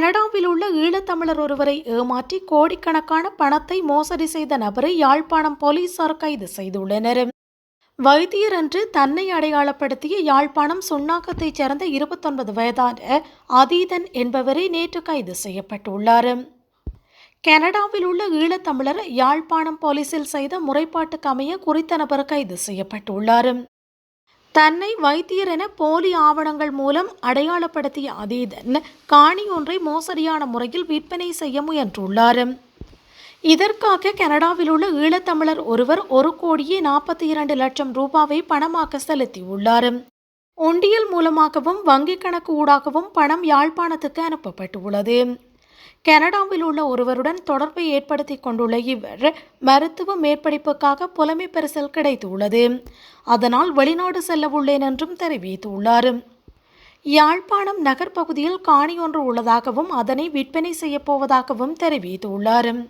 கனடாவில் உள்ள ஈழத்தமிழர் ஒருவரை ஏமாற்றி கோடிக்கணக்கான பணத்தை மோசடி செய்த நபரை யாழ்ப்பாணம் போலீசார் கைது செய்துள்ளனர். வைத்தியர் என்று தன்னை அடையாளப்படுத்திய யாழ்ப்பாணம் சுண்ணாக்கத்தைச் சேர்ந்த இருபத்தொன்பது வயதான அதீதன் என்பவரை நேற்று கைது செய்யப்பட்டுள்ளார். கனடாவில் உள்ள ஈழத்தமிழர் யாழ்ப்பாணம் போலீசில் செய்த முறைப்பாட்டுக்கு அமைய குறித்த நபர் கைது செய்யப்பட்டுள்ளார். தன்னை வைத்தியர் என போலி ஆவணங்கள் மூலம் அடையாளப்படுத்திய அதீதன் காணி ஒன்றை மோசடியான முறையில் விற்பனை செய்ய முயன்றுள்ளார். இதற்காக கனடாவில் உள்ள ஈழத்தமிழர் ஒருவர் ஒரு கோடியே நாற்பத்தி இரண்டு லட்சம் ரூபாவை பணமாக செலுத்தியுள்ளார். ஒண்டியல் மூலமாகவும் வங்கிக் கணக்கு ஊடாகவும் பணம் யாழ்ப்பாணத்துக்கு அனுப்பப்பட்டுள்ளது. கனடாவில் உள்ள ஒருவருடன் தொடர்பை ஏற்படுத்தி கொண்டுள்ள இவர் மருத்துவ மேற்படிப்புக்காக புலமை பரிசல் கிடைத்துள்ளது. அதனால் வெளிநாடு செல்ல உள்ளேன் என்றும் தெரிவித்துள்ளார். யாழ்ப்பாணம் நகர் பகுதியில் காணி ஒன்று உள்ளதாகவும் அதனை விற்பனை செய்யப்போவதாகவும் தெரிவித்துள்ளார்.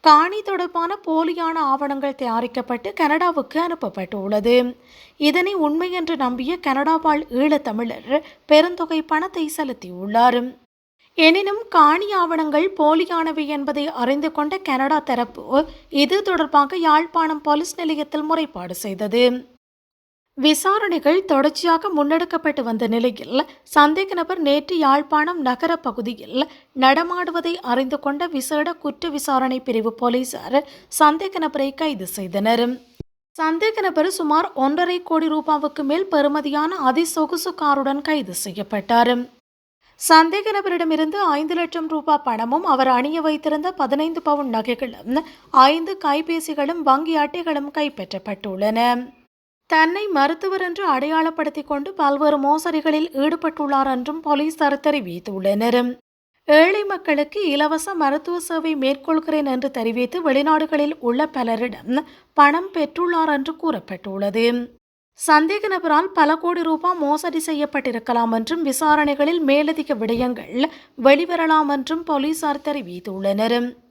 காணி தொடர்பான போலியான ஆவணங்கள் தயாரிக்கப்பட்டு கனடாவுக்கு அனுப்பப்பட்டுள்ளது. இதனை உண்மை என்று நம்பிய கனடா வாழ் ஈழத்தமிழர் பெருந்தொகை பணத்தை செலுத்தியுள்ளார். எனினும் காணி ஆவணங்கள் போலியானவை என்பதை அறிந்து கொண்ட கனடா தரப்பு இது தொடர்பாக யாழ்ப்பாணம் போலீஸ் நிலையத்தில் முறைப்பாடு செய்தது. விசாரணைகள் தொடர்ச்சியாக முன்னெடுக்கப்பட்டு வந்த நிலையில் சந்தேக நபர் நேற்று யாழ்ப்பாணம் நகர பகுதியில் நடமாடுவதை அறிந்து கொண்ட விசேட குற்ற விசாரணை பிரிவு போலீசார் சந்தேக நபரை கைது செய்தனர். சந்தேக நபர் சுமார் ஒன்றரை கோடி ரூபாவுக்கு மேல் பெறுமதியான அதிசொகுசு காருடன் கைது செய்யப்பட்டார். சந்தேக நபரிடமிருந்து ஐந்து லட்சம் ரூபாய் பணமும் அவர் அணிய வைத்திருந்த பதினைந்து பவுன் நகைகளும் ஐந்து கைபேசிகளும் வங்கி அட்டைகளும் கைப்பற்றப்பட்டுள்ளன. தன்னை மருத்துவர் என்று அடையாளப்படுத்திக் கொண்டு பல்வேறு மோசடிகளில் ஈடுபட்டுள்ளார் என்றும் போலீசார் தெரிவித்துள்ளனர். ஏழை மக்களுக்கு இலவச மருத்துவ சேவை மேற்கொள்கிறேன் என்று தெரிவித்து வெளிநாடுகளில் உள்ள பலரிடம் பணம் பெற்றுள்ளார் என்று கூறப்பட்டுள்ளது. சந்தேக நபரால் பல கோடி ரூபாய் மோசடி செய்யப்பட்டிருக்கலாம் என்றும் விசாரணைகளில் மேலதிக விடயங்கள் வெளிவரலாம் என்றும் போலீசார் தெரிவித்துள்ளனர்.